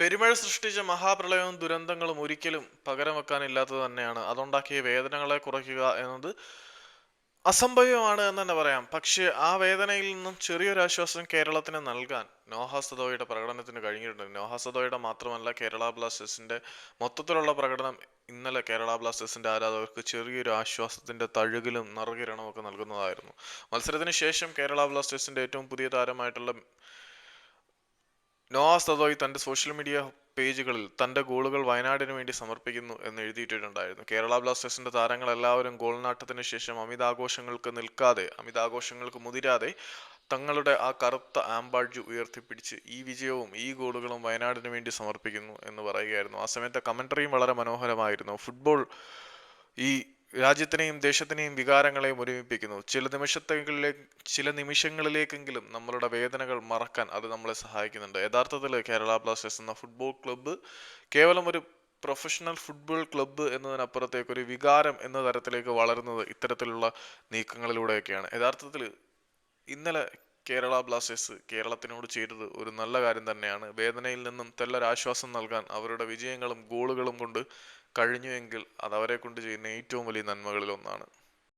പെരുമഴ സൃഷ്ടിച്ച മഹാപ്രളയവും ദുരന്തങ്ങളും ഒരിക്കലും പകരം വെക്കാനില്ലാത്തത് തന്നെയാണ്. അതുണ്ടാക്കിയ വേദനകളെ കുറയ്ക്കുക എന്നത് അസംഭവ്യമാണ് എന്ന് തന്നെ പറയാം. പക്ഷേ ആ വേദനയിൽ നിന്നും ചെറിയൊരു ആശ്വാസം കേരളത്തിന് നൽകാൻ നോഹ സദോയുടെ പ്രകടനത്തിന് കഴിഞ്ഞിട്ടുണ്ട്. നോഹ സദോയുടെ മാത്രമല്ല കേരള ബ്ലാസ്റ്റേഴ്സിന്റെ മൊത്തത്തിലുള്ള പ്രകടനം ഇന്നലെ കേരള ബ്ലാസ്റ്റേഴ്സിന്റെ ആരാധകർക്ക് ചെറിയൊരു ആശ്വാസത്തിന്റെ തഴുകിലും നറുകിരണമൊക്കെ നൽകുന്നതായിരുന്നു. മത്സരത്തിന് ശേഷം കേരള ബ്ലാസ്റ്റേഴ്സിന്റെ ഏറ്റവും പുതിയ താരമായിട്ടുള്ള നോവ സദോയ് തന്റെ സോഷ്യൽ മീഡിയ പേജുകളിൽ തന്റെ ഗോളുകൾ വയനാടിന് വേണ്ടി സമർപ്പിക്കുന്നു എന്ന് എഴുതിയിട്ടുണ്ടായിരുന്നു. കേരള ബ്ലാസ്റ്റേഴ്സിന്റെ താരങ്ങൾ എല്ലാവരും ഗോൾനാട്ടത്തിന് ശേഷം അമിതാഘോഷങ്ങൾക്ക് നിൽക്കാതെ അമിതാഘോഷങ്ങൾക്ക് മുതിരാതെ തങ്ങളുടെ ആ കറുത്ത ആംബാഡ്ജ് ഉയർത്തിപ്പിടിച്ച് ഈ വിജയവും ഈ ഗോളുകളും വയനാടിന് വേണ്ടി സമർപ്പിക്കുന്നു എന്ന് പറയുകയായിരുന്നു. ആ സമയത്തെ കമന്ററിയും വളരെ മനോഹരമായിരുന്നു. ഫുട്ബോൾ ഈ രാജ്യത്തിനെയും ദേശത്തിനെയും വികാരങ്ങളെയും ഒരുമിപ്പിക്കുന്നു. ചില നിമിഷത്തെങ്കിലേ ചില നിമിഷങ്ങളിലേക്കെങ്കിലും നമ്മളുടെ വേദനകൾ മറക്കാൻ അത് നമ്മളെ സഹായിക്കുന്നുണ്ട്. യഥാർത്ഥത്തിൽ കേരള ബ്ലാസ്റ്റേഴ്സ് എന്ന ഫുട്ബോൾ ക്ലബ്ബ് കേവലം ഒരു പ്രൊഫഷണൽ ഫുട്ബോൾ ക്ലബ്ബ് എന്നതിനപ്പുറത്തേക്ക് ഒരു വികാരം എന്ന തരത്തിലേക്ക് വളരുന്നത് ഇത്തരത്തിലുള്ള നീക്കങ്ങളിലൂടെയൊക്കെയാണ്. യഥാർത്ഥത്തിൽ ഇന്നലെ കേരള ബ്ലാസ്റ്റേഴ്സ് കേരളത്തിനോട് ചെയ്തത് ഒരു നല്ല കാര്യം തന്നെയാണ്. വേദനയിൽ നിന്നും തെല്ലൊരാശ്വാസം നൽകാൻ അവരുടെ വിജയങ്ങളും ഗോളുകളും കൊണ്ട് കഴിഞ്ഞുവെങ്കിൽ അത് അവരെ കൊണ്ട് ചെയ്യുന്ന ഏറ്റവും വലിയ നന്മകളിൽ ഒന്നാണ്.